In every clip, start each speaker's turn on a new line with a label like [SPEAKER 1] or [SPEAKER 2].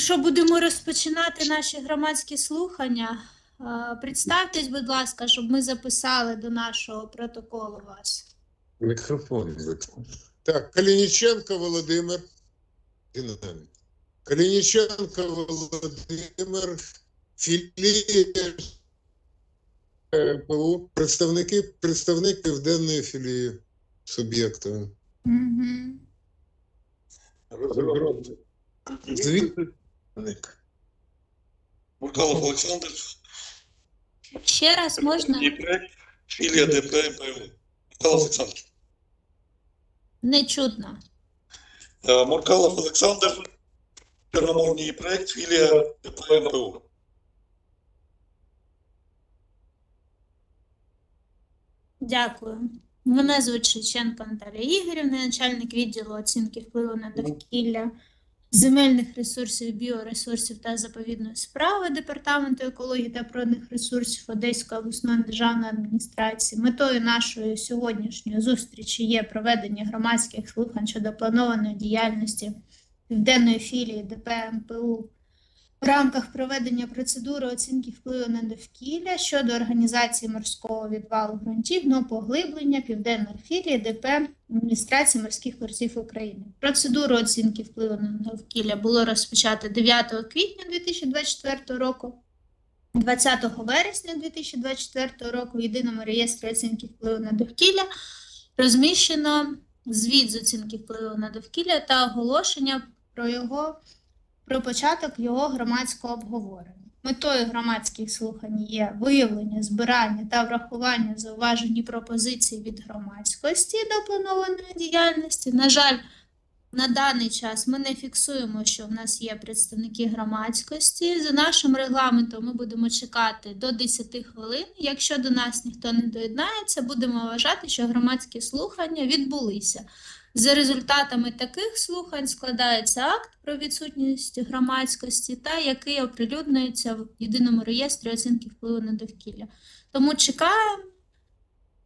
[SPEAKER 1] що, будемо розпочинати наші громадські слухання. Е, Представтесь, будь ласка, щоб ми записали до нашого протоколу вас.
[SPEAKER 2] Мікрофон. Так, Калініченко Володимир. Калініченко Володимир, філія ПУ, представники, представник південної філії суб'єкта.
[SPEAKER 1] Угу.
[SPEAKER 2] Розробник. Звідник.
[SPEAKER 3] Муркалов Олександр,
[SPEAKER 1] Ще раз можна?
[SPEAKER 3] Дніпре, філія ДП МПУ. Олександр.
[SPEAKER 1] Не чутно.
[SPEAKER 3] Е, Муркалов Олександр, Чорноморний проект, філія ДП МПУ.
[SPEAKER 1] Дякую. Мене звуть Шевченко Наталія Ігорівна, начальник відділу оцінки впливу на довкілля, земельних ресурсів, біоресурсів та заповідної справи Департаменту екології та природних ресурсів Одеської обласної державної адміністрації. Метою нашої сьогоднішньої зустрічі є проведення громадських слухань щодо планованої діяльності південної філії ДП МПУ в рамках проведення процедури оцінки впливу на довкілля щодо організації морського відвалу ґрунтів на поглиблення південної філії ДП адміністрації морських портів України. Процедуру оцінки впливу на довкілля було розпочато 9 квітня 2024 року. 20 вересня 2024 року в єдиному реєстрі оцінки впливу на довкілля розміщено звіт з оцінки впливу на довкілля та оголошення про його про початок його громадського обговорення. Метою громадських слухань є виявлення, збирання та врахування зауважень і пропозицій від громадськості до планованої діяльності. На жаль, на даний час ми не фіксуємо, що в нас є представники громадськості. За нашим регламентом ми будемо чекати до 10 хвилин. Якщо до нас ніхто не доєднається, будемо вважати, що громадські слухання відбулися. За результатами таких слухань складається акт про відсутність громадськості, та який оприлюднюється в єдиному реєстрі оцінки впливу на довкілля. Тому чекаємо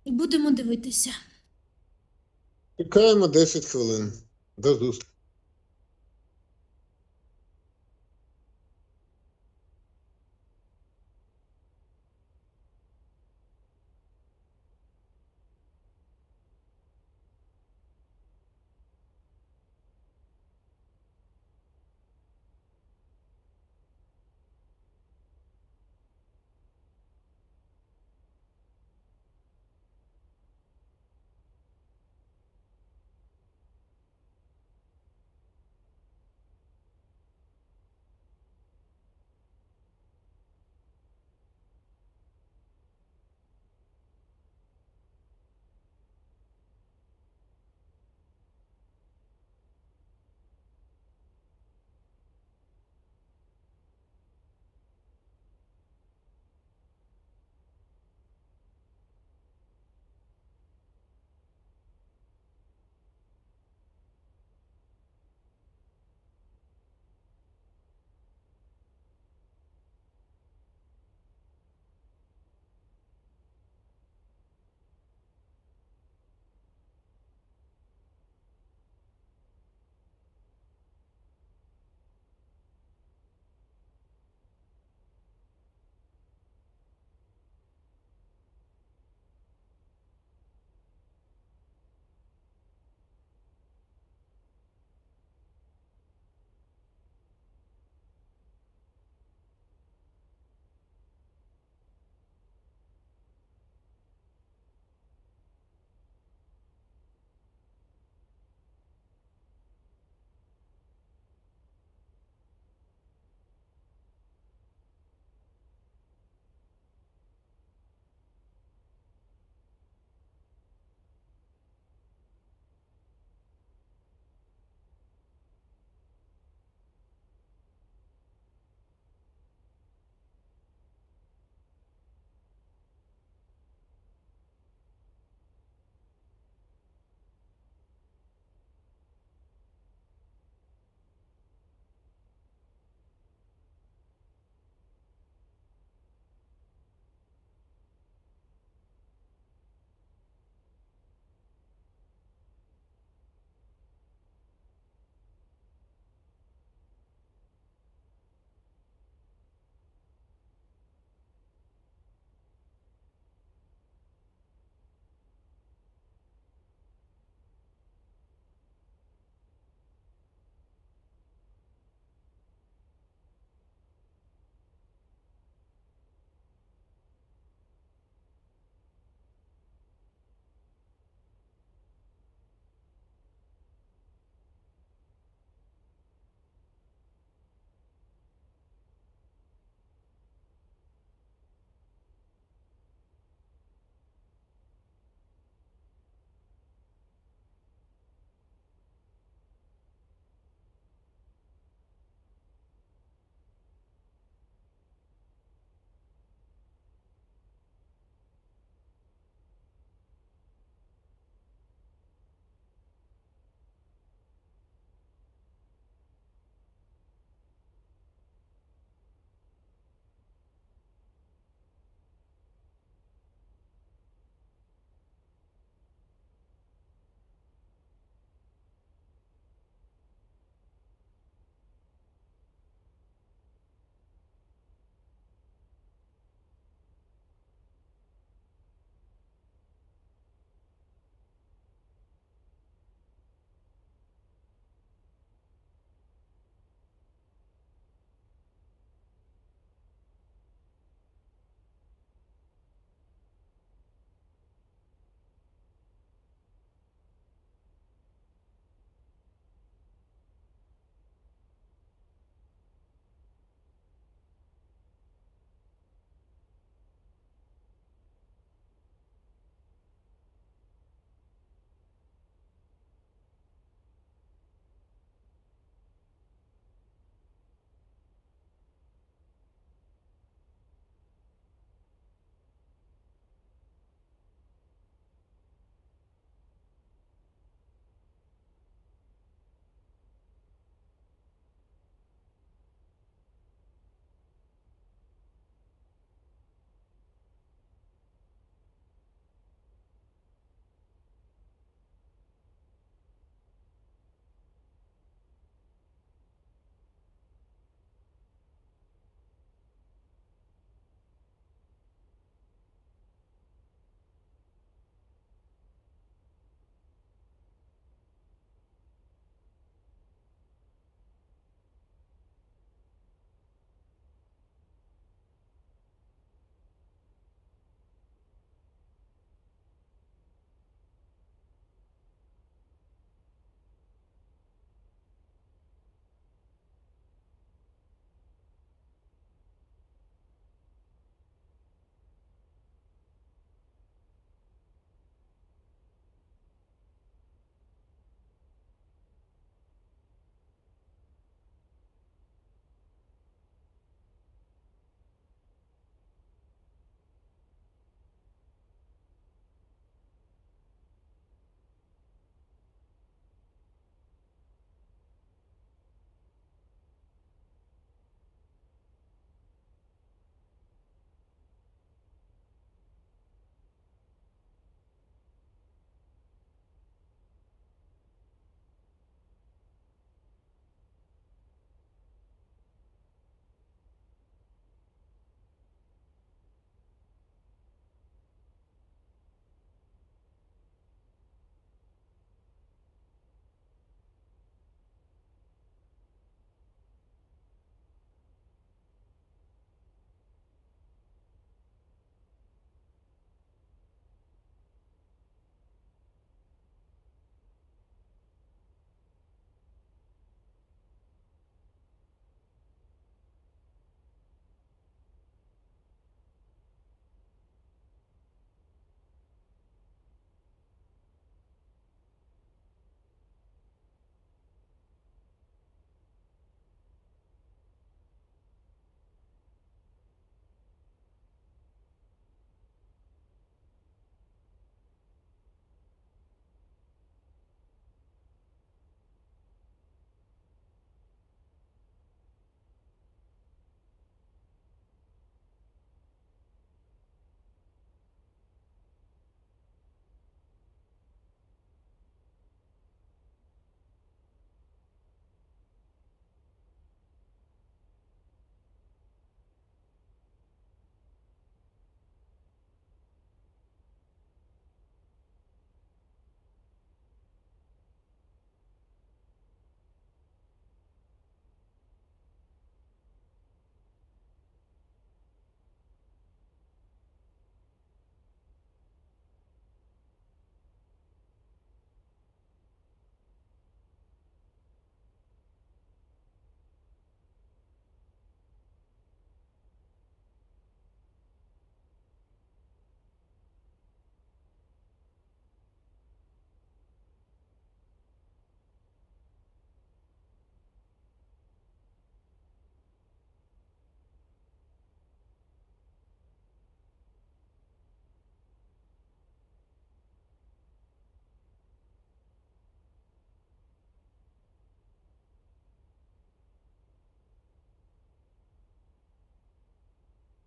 [SPEAKER 1] і будемо дивитися.
[SPEAKER 2] Чекаємо 10 хвилин. До зустрічі.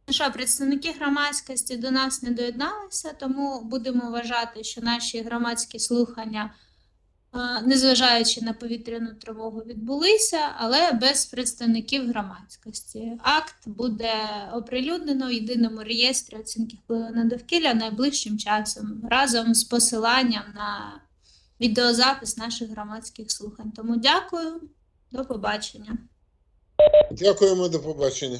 [SPEAKER 1] Що, представники громадськості до нас не доєдналися, тому будемо вважати, що наші громадські слухання, е, незважаючи на повітряну тривогу, відбулися, але без представників громадськості. Акт буде оприлюднено в єдиному реєстрі оцінки впливу на довкілля найближчим часом разом з посиланням на відеозапис наших громадських слухань. Тому дякую, до побачення.
[SPEAKER 2] Дякуємо, до побачення.